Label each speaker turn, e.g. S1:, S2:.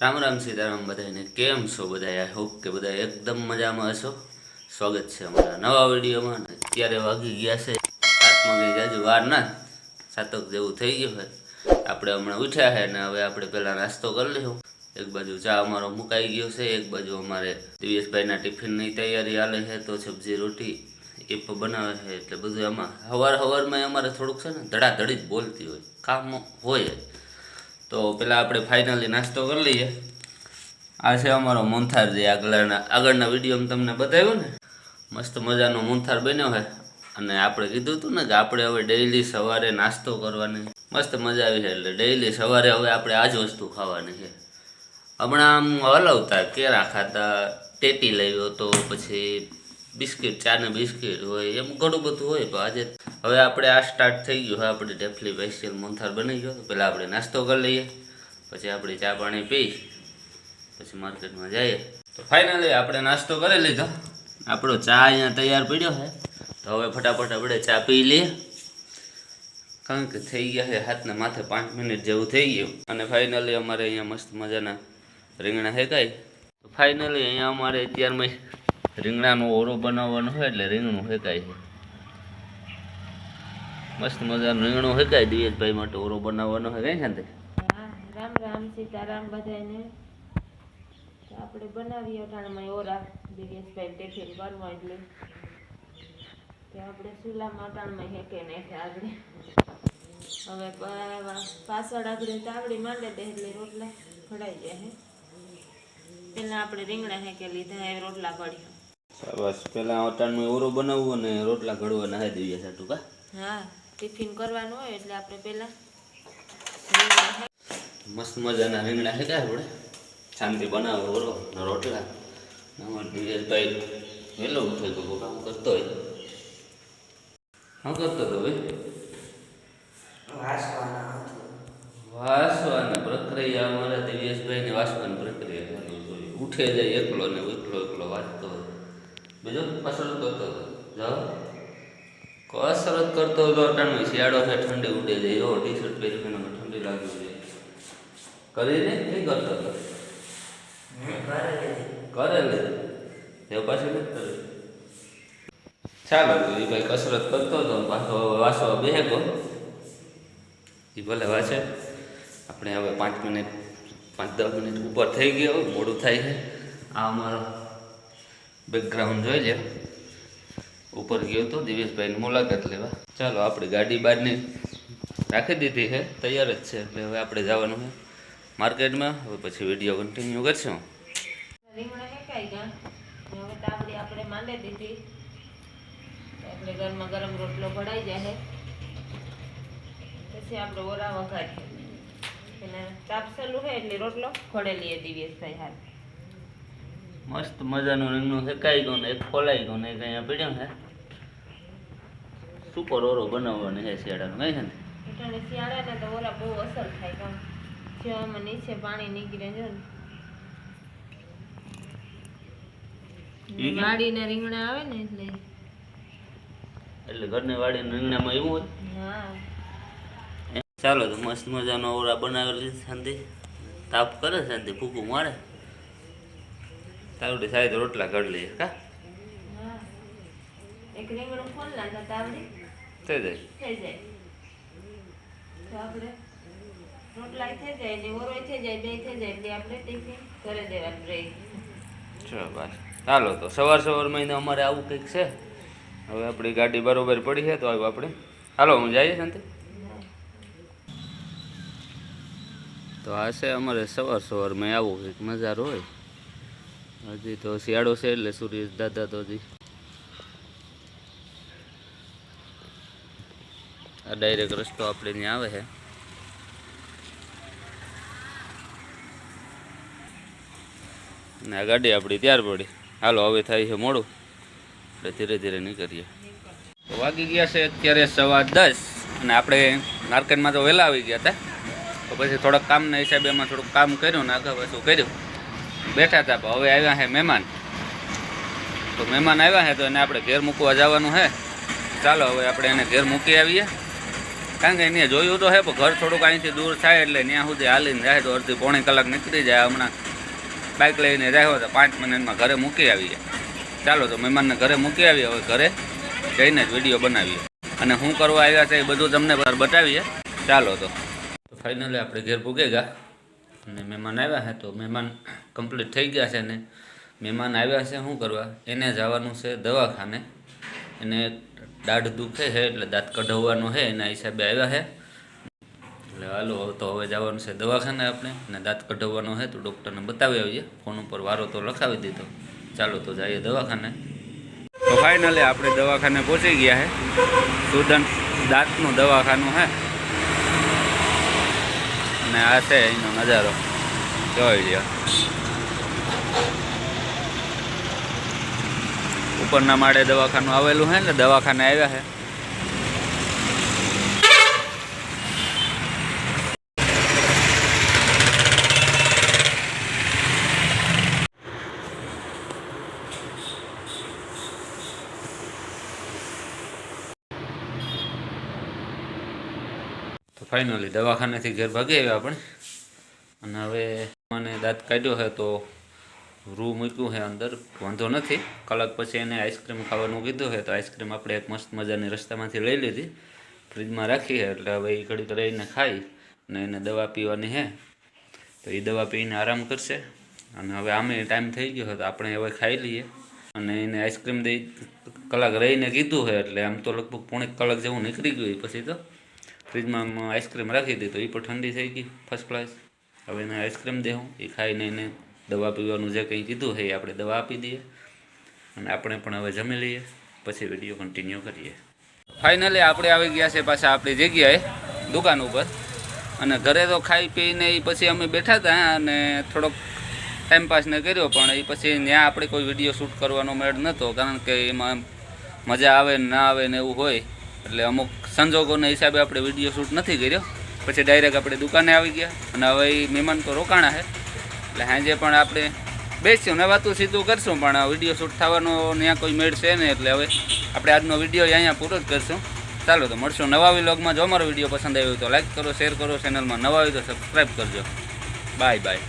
S1: રામ રામ સીતારામ બધાને કેમ છો બધા આઈ હોપ કે બધા એકદમ મજામાં હશો. સ્વાગત છે અમારા નવા વિડીયોમાં. અત્યારે વાગી ગયા છે. સાતમાં ગઈ જાજુ વાર ના. સાતક જેવું થઈ ગયું છે. આપણે હમણાં ઉઠ્યા છે ને હવે આપણે પહેલાં નાસ્તો કરી લઈશું. એક બાજુ ચા અમારો મુકાઈ ગયો છે. એક બાજુ અમારે દિવેશભાઈના ટિફિનની તૈયારી હાલે છે. તો સબ્જી, રોટી એ પણ બનાવે છે. એટલે બધું એમાં હવાર હવારમાં અમારે થોડુંક છે ને ધડાધડી જ બોલતી હોય. કામ હોય. તો પેલા આપણે ફાઇનલી નાસ્તો કરી લઈએ. આ છે અમારો મોંથાર જે આગળના આગળના વિડીયોમાં તમને બતાવ્યો ને? મસ્ત મજાનો મોંથાર બન્યો છે. અને આપણે કીધું હતું ને કે આપણે હવે ડેઈલી સવારે નાસ્તો કરવાની. મસ્ત મજા આવી છે એટલે ડેઈલી સવારે હવે આપણે આ જ વસ્તુ ખાવાની છે. હમણાં આમ હલાવતા કેરા ખાતા, ટેટી લાવ્યો તો પછી બિસ્કિટ, ચા ને બિસ્કિટ હોય, એમ ઘણું બધું હોય. પણ આજે હવે આપણે આ સ્ટાર્ટ થઈ ગયું. હવે આપણે ડેફલી સ્પેશિયલ મોંથાર બની ગયો. તો પહેલાં આપણે નાસ્તો કરી લઈએ. પછી આપણે ચા પાણી પી, પછી માર્કેટમાં જઈએ. તો ફાઇનલી આપણે નાસ્તો કરી લીધો. આપણો ચા અહીંયા તૈયાર પડ્યો છે. તો હવે ફટાફટ આપણે ચા પી લઈએ. કારણ કે થઈ ગયા છે હાથના માથે પાંચ મિનિટ જેવું થઈ ગયું. અને ફાઇનલી અમારે અહીંયા મસ્ત મજાના રીંગણા હેકાય તો ફાઇનલી અહીંયા અમારે અત્યારમાં રીંગણાનો ઓરો બનાવવાનો હોય એટલે રીંગણું હેકાય છે. મસ્ત મજાનું રીંગણું હેકાય દિવેશભાઈ માટે ઓરો બનાવવાનો હોય, કઈ શાંતિ?
S2: રામ રામ, સીતારામ બધાને આપણે બનાવીએ અટાણામાં ઓરા દિવેશભાઈ ટિફિન બનવા એટલે. કે આપણે ચૂલામાં અટાણમાં હેકે નાખે આગળ. હવે પાછળ આગળ તાવડી માંડે દે રોટલા ઘડાઈ જાય પેલા આપણે રીંગણા હેકે લીધા રોટલા ઘડ્યા
S1: બસ પેલા અટાણમાં ઓરો બનાવવો અને રોટલા ઘડવા નાહી દઈએ સાટું કા?
S2: હા ટિફિન કરવાનું હોય એટલે આપણે પેલા
S1: મસ્ત મજાના રીંગણા હેકાય આપણે શાંતિ બનાવો ઓરો ને રોટલા. અમારે દિયેશભાઈ વહેલો ઉઠે તો કામ કરતો હોય. શું કરતો તો ભાઈ? વાસવાની પ્રક્રિયા અમારા દિવ્યેશભાઈની વાસવાની પ્રક્રિયા ઉઠે જાય એકલો ને એકલો એકલો વાંચતો હોય બીજો કસરત કરતો હતો. જાઓ કસરત કરતો હતો અટાણું શિયાળો છે, ઠંડી ઉડે જાય એવો ટી શર્ટ પહેરી ઠંડી લાગી જાય કરીને એ કરતો હતો. કરે લે. એ પાછી નથી કરે. ચાલો, એ ભાઈ કસરત કરતો હતો. પાછો વાસો વાસવા બેહે એ ભલે વાંચે આપણે હવે પાંચ મિનિટ, પાંચ દસ મિનિટ ઉપર થઈ ગયો. મોડું થાય છે. આ અમારો બેકગ્રાઉન્ડ જોઈ લે. ઉપર ગયો તો દિવેશભાઈની મુલાકાત લેવા. ચાલો, આપણે ગાડી બહારની રાખી દીધી છે. તૈયાર જ છે, એટલે હવે આપણે જવાનું છે માર્કેટમાં. હવે પછી વીડિયો કન્ટિન્યુ કરશું.
S2: આપણે માંડે દીધી. એટલે ગરમા ગરમ રોટલો ભડાઈ જાય પછી આપણે ઓરા વઘારીએ એને ચાપસેલું છે એટલે રોટલો ખોડે લઈએ દિવ્યેશભાઈ હાલ.
S1: મસ્ત મજાનું રીંગણું શેકાઈ ગયું ને એક ખોલાઈ ગયું ને એક અહીંયા પીડ્યું છે સુપર ઓરો બનાવવાનો છે શિયાળાનો કઈ છે ને?
S2: એટલે શિયાળાને તો ઓરા બહુ અસર થાય કામ જેવામાં નીચે પાણી નીકળે જો ને. રીંગણા આવે ને એટલે.
S1: એટલે ઘરની વાડીના રીંગણામાં એવું હોય?
S2: હા.
S1: એ ચાલો તો મસ્ત મજાનો ઓરા બનાવેલી શાંતિ. તાપ કરે શાંતિ ફૂકું મારે? તાવડી સાહેબ રોટલા ઘડ લઈએ કા?
S2: એક રીંગણું ફોલ નાખા તાવડી.
S1: થઈ જાય.
S2: થઈ જાય. તો આપણે રોટલા થઈ જાય ને ઓરોય થઈ જાય બે થઈ જાય એટલે આપણે ટિફિન કરી દેવાનું રહી.
S1: ચલો બસ ચાલો તો સવાર સવાર મહિને અમારે આવું કંઈક છે. હવે આપણી ગાડી બરોબર પડી છે તો આપણે. હાલો હું જઈએ શાંતિ? તો આ છે અમારે સવાર સવારમાં આવું કંઈક નજારો હોય. હજી તો શિયાળો છે એટલે સૂર્ય દાદા તો હજી. આ ડાયરેક્ટ રસ્તો આપણે ત્યાં આવે છે. ને આ ગાડી આપણી ત્યાર પડી. હાલો, હવે થાય છે મોડું. એટલે ધીરે ધીરે નીકળીએ. તો વાગી ગયા છે અત્યારે સવા દસ અને આપણે માર્કેટમાં તો વહેલા આવી ગયા હતા. તો પછી થોડાક કામના હિસાબે એમાં થોડુંક કામ કર્યું ને આગળ પાછું કર્યું. બેઠા હતા હવે આવ્યા છે મહેમાન. તો મહેમાન આવ્યા છે તો એને આપણે ઘેર મૂકવા જવાનું છે ચાલો હવે આપણે એને ઘેર મૂકી આવીએ. કારણ કે એને જોયું તો હે, પણ ઘર થોડુંક અહીંથી દૂર થાય એટલે ત્યાં સુધી હાલીને જાય તો અડધી પોણી કલાક નીકળી જાય. હમણાં બાઇક લઈને રહ્યો તો પાંચ મિનિટમાં ઘરે મૂકી આવીએ. ચાલો તો મહેમાનને ઘરે મૂકી આવીએ, હવે ઘરે જઈને જ વીડિયો બનાવીએ. અને શું કરવા આવ્યા છે એ બધું તમને બતાવીએ. ચાલો તો. ફાઇનલી આપણે ઘેર પૂગે ગયા અને મહેમાન આવ્યા છે તો મહેમાન કમ્પ્લીટ થઈ ગયા છે ને મહેમાન આવ્યા છે શું કરવા? એને જવાનું છે દવાખાને. એને દાઢ દુખે છે એટલે દાંત કઢાવવાનો છે, એના હિસાબે આવ્યા છે. એટલે હાલો તો હવે જવાનું છે દવાખાને આપણે અને દાંત કઢાવવાનો છે તો ડૉક્ટરને બતાવી આવીએ. ફોન ઉપર વારો તો લખાવી દીધો. ચાલો તો જઈએ દવાખાને. તો ફાઇનલી આપણે દવાખાને પહોંચી ગયા છે. સુદન દાંતનું દવાખાનું છે. અને આ છે એનો નજારો. જોઈ લ્યો. ઉપરના માળે દવાખાનું આવેલું છે ને, દવાખાને આવ્યા છે તો ફાઇનલી દવાખાનેથી ઘેર ભાગી આવ્યા આપણે અને હવે મને દાંત કાઢ્યો છે તો રૂ મૂક્યું છે અંદર. વાંધો નથી. કલાક પછી એને આઈસ્ક્રીમ ખાવાનું કીધું છે તો આઈસ્ક્રીમ આપણે એક મસ્ત મજાની રસ્તામાંથી લઈ લીધી. ફ્રીજમાં રાખી છે એટલે હવે એ ઘડીક રહીને ખાઈ અને એને દવા પીવાની છે. તો એ દવા પીને આરામ કરશે. અને હવે આમે ટાઈમ થઈ ગયો તો આપણે હવે ખાઈ લઈએ. અને એને આઈસ્ક્રીમ દઈ કલાક રહીને કીધું હોય એટલે આમ તો લગભગ પોણે કલાક જેવું નીકળી ગયું પછી તો. ફ્રીજમાં આઈસ્ક્રીમ રાખી દીધી એ પણ ઠંડી થઈ ગઈ ફર્સ્ટ ક્લાસ હવે એને આઈસ્ક્રીમ દેવું એ ખાઈને એને દવા પીવાનું જે કંઈ કીધું છે એ આપણે દવા આપી દઈએ અને આપણે પણ હવે જમી લઈએ, પછી વીડિયો કન્ટિન્યુ કરીએ. ફાઇનલી આપણે આવી ગયા છે પાછા આપણી જગ્યાએ, દુકાન ઉપર. અને ઘરે તો ખાઈ પીને એ પછી અમે બેઠા હતા અને થોડોક ટાઈમ પાસ ને કર્યો, પણ એ પછી ત્યાં આપણે કોઈ વીડિયો શૂટ કરવાનો મેળ નહોતો કારણ કે એમાં મજા આવે ને ના આવે ને એવું હોય, એટલે અમુક સંજોગોના હિસાબે આપણે વીડિયો શૂટ નથી કર્યો. પછી ડાયરેક્ટ આપણે દુકાને આવી ગયા અને હવે મહેમાન તો રોકાણા છે. એટલે સાંજે પણ આપણે બેસ્યું ને વાતું સીધું કરશું, પણ વીડિયો શૂટ થવાનો ત્યાં કોઈ મેળ છે ને એટલે હવે આપણે આજનો વીડિયો અહીંયા પૂરો જ કરશું. ચાલો તો મળશું નવા વિલોગમાં. જો અમારો વીડિયો પસંદ આવ્યો તો લાઈક કરો શેર કરો ચેનલમાં નવા હોય તો સબસ્ક્રાઈબ કરજો. Bye bye